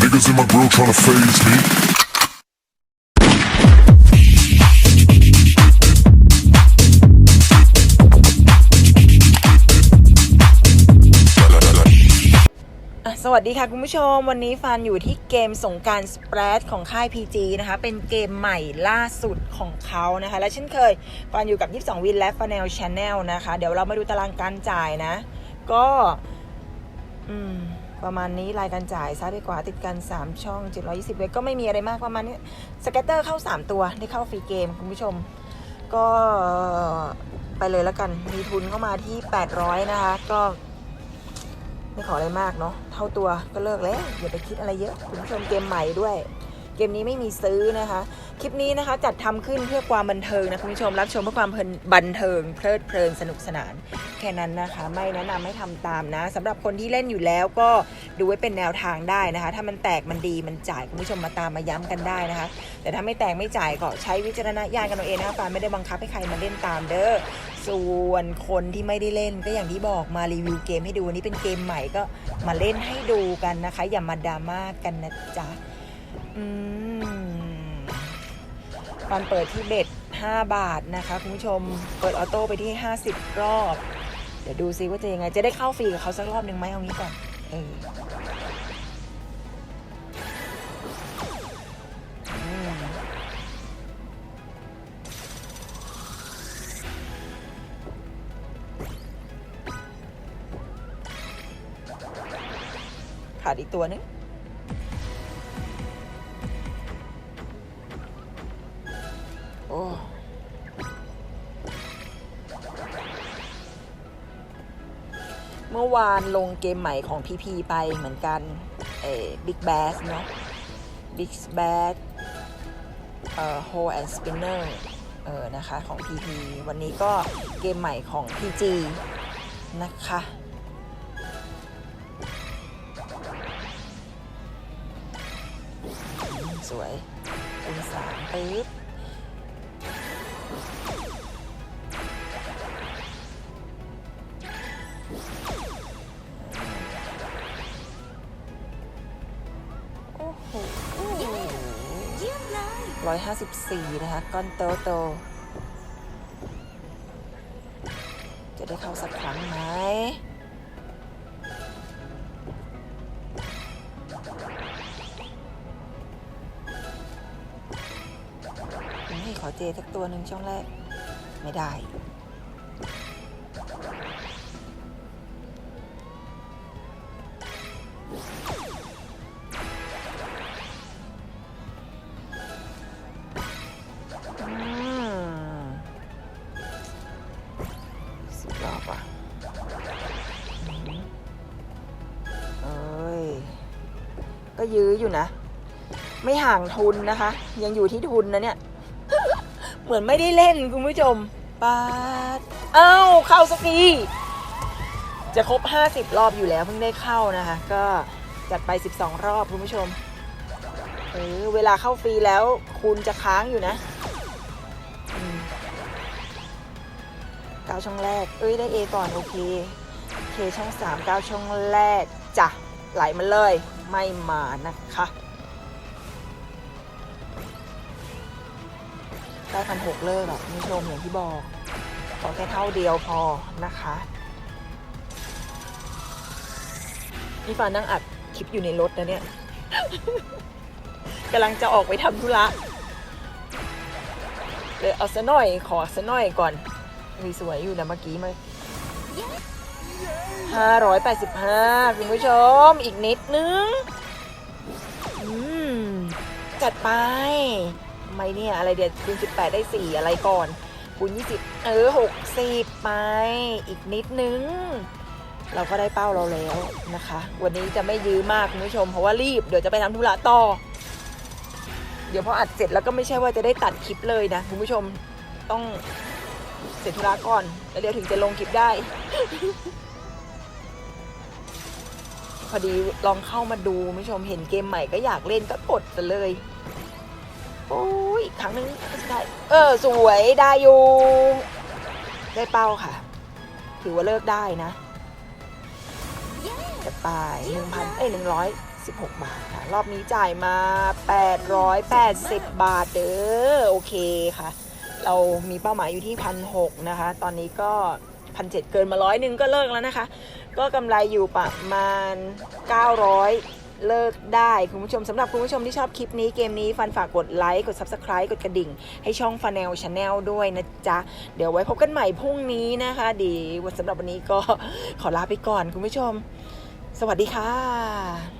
Niggas in my grill tryna phase me. สวัสดีค่ะคุณผู้ชม วันนี้ฟานอยู่ที่เกมสงการสเปรดของค่าย PG นะคะ เป็นเกมใหม่ล่าสุดของเขานะคะ และเช่นเคยฟานอยู่กับ 22 วินและ f a n e l Channel นะคะ เดี๋ยวเรามาดูตารางการจ่ายนะ ก็ อืม ประมาณนี้รายการจ่ายซ้ายไปขวาติดกัน 3 ช่อง 720 เวก็ไม่มีอะไรมากประมาณนี้สเก็ตเตอร์เข้า 3 ตัวได้เข้าฟรีเกมคุณผู้ชม ก็ไปเลยแล้วกัน มีทุนเข้ามาที่ 800 นะคะ ก็ไม่ขออะไรมากเนาะเท่าตัวก็เลิกแล้วอย่าไปคิดอะไรเยอะคุณผู้ชมเกมใหม่ด้วย เกมนี้ไม่มีซื้อนะคะ คลิปนี้นะคะจัดทำขึ้นเพื่อความบันเทิงนะคุณผู้ชมรับชมเพื่อความเพลินบันเทิงเพลิดเพลินสนุกสนาน แค่นั้นนะคะ ไม่แนะนำให้ทำตามนะสำหรับคนที่เล่นอยู่แล้วก็ดูไว้เป็นแนวทางได้นะคะ ถ้ามันแตกมันดีมันจ่ายคุณผู้ชมมาตามมาย้ำกันได้นะคะ แต่ถ้าไม่แตกไม่จ่ายก็ใช้วิจารณญาณกันเอาเองนะคะฟานไม่ได้บังคับให้ใครมาเล่นตามเด้อส่วนคนที่ไม่ได้เล่นก็อย่างที่บอกมารีวิวเกมให้ดูวันนี้เป็นเกมใหม่ก็มาเล่นให้ดูกันนะคะ อย่ามาดราม่ากันนะจ๊ะ อืมตอนเปิดที่เบ็ด5 บาทนะคะคุณผู้ชม เปิดออโต้ไปที่ 50 รอบ เดี๋ยวดูซิว่าจะยังไง จะได้เข้าฟรีกับเขาสักรอบหนึ่งไหมเอางี้ก่อน เออขาดอีกตัวนึง โอ้เมื่อวานลงเกมใหม่ของ PP ไปเหมือนกัน เอ่อ Big Bass เนาะ Big Bass เอ่อ Hole and Spinner เออนะคะ ของ PP วันนี้ก็เกมใหม่ของ PG นะคะสวยคูณสามปึ๊บ โอ้โหร้อยห้าสิบสี่นะคะ ก้อนโตโต จะได้เข้าสักครั้งไหม ขอเจสักตัวหนึ่งช่องแรก ไม่ได้อืมสิบรอบอะอืมเอ้ย ก็ยื้ออยู่นะ ไม่ห่างทุนนะคะ ยังอยู่ที่ทุนนะเนี่ย เหมือนไม่ได้เล่นคุณผู้ชมปาดเอ้าเข้าสักทีจะครบ 50 รอบอยู่แล้วเพิ่งได้เข้านะคะ ก็จัดไป 12 รอบคุณผู้ชมเออเวลาเข้าฟรีแล้วคุณจะค้างอยู่นะเก้าช่องแรก เอ้ยได้ A ก่อน โอเคเคช่อง3 9ช่องแรกจ้ะไหลมาเลย ไม่มานะคะ ได้พันหกเลิกอะคุณผู้ชมอย่างที่บอก ขอแค่เท่าเดียวพอนะคะนี่ฟานั่งอัดคลิปอยู่ในรถนะเนี่ยกำลังจะออกไปทำธุระเลยเอาซะหน่อยขอซะหน่อยก่อนมีสวยอยู่นะเมื่อกี้มาห้าร้อยแปดสิบห้าคุณผู้ชม อีกนิดนึง อืม จัดไป ไมเนี่ยอะไรเดี๋ยวคูณ18 ได้ 4 อะไรก่อนคูณ20 เออ 60 ไป อีกนิดนึง เราก็ได้เป้าเราแล้วนะคะ วันนี้จะไม่ยื้อมากคุณผู้ชม เพราะว่ารีบเดี๋ยวจะไปทำธุระต่อ เดี๋ยวพออัดเสร็จแล้วก็ไม่ใช่ว่าจะได้ตัดคลิปเลยนะคุณผู้ชมต้องเสร็จธุระก่อน แล้วเดี๋ยวถึงจะลงคลิปได้ พอดีลองเข้ามาดูคุณผู้ชมเห็นเกมใหม่ก็อยากเล่นก็กดเลย อ้ยอีกครั้งหนึงได้เออ สวยได้อยู่ได้เป้าค่ะ ถือว่าเลิกได้นะจะไปหนึ่งพันเอ้ยหนึ่งร้อยสิ16บาทค่ะ รอบนี้จ่ายมา880บาทเด้อโอเคค่ะ เรามีเป้าหมายอยู่ที่พันหนะคะ ตอนนี้ก็พันเเกินมาร้อยหนึ่งก็เลิกแล้วนะคะ ก็กำไรอยู่ประมาณ900 เลิกได้คุณผู้ชมสำหรับคุณผู้ชมที่ชอบคลิปนี้เกมนี้ฟันฝากกดไลค์กด Subscribe กดกระดิ่ง ให้ช่องฟ a n e l Channel ด้วยนะจ๊ะ เดี๋ยวไว้พบกันใหม่พรุ่งนี้นะคะ ดีวันสำหรับวันนี้ก็ขอลาไปก่อนคุณผู้ชม สวัสดีค่ะ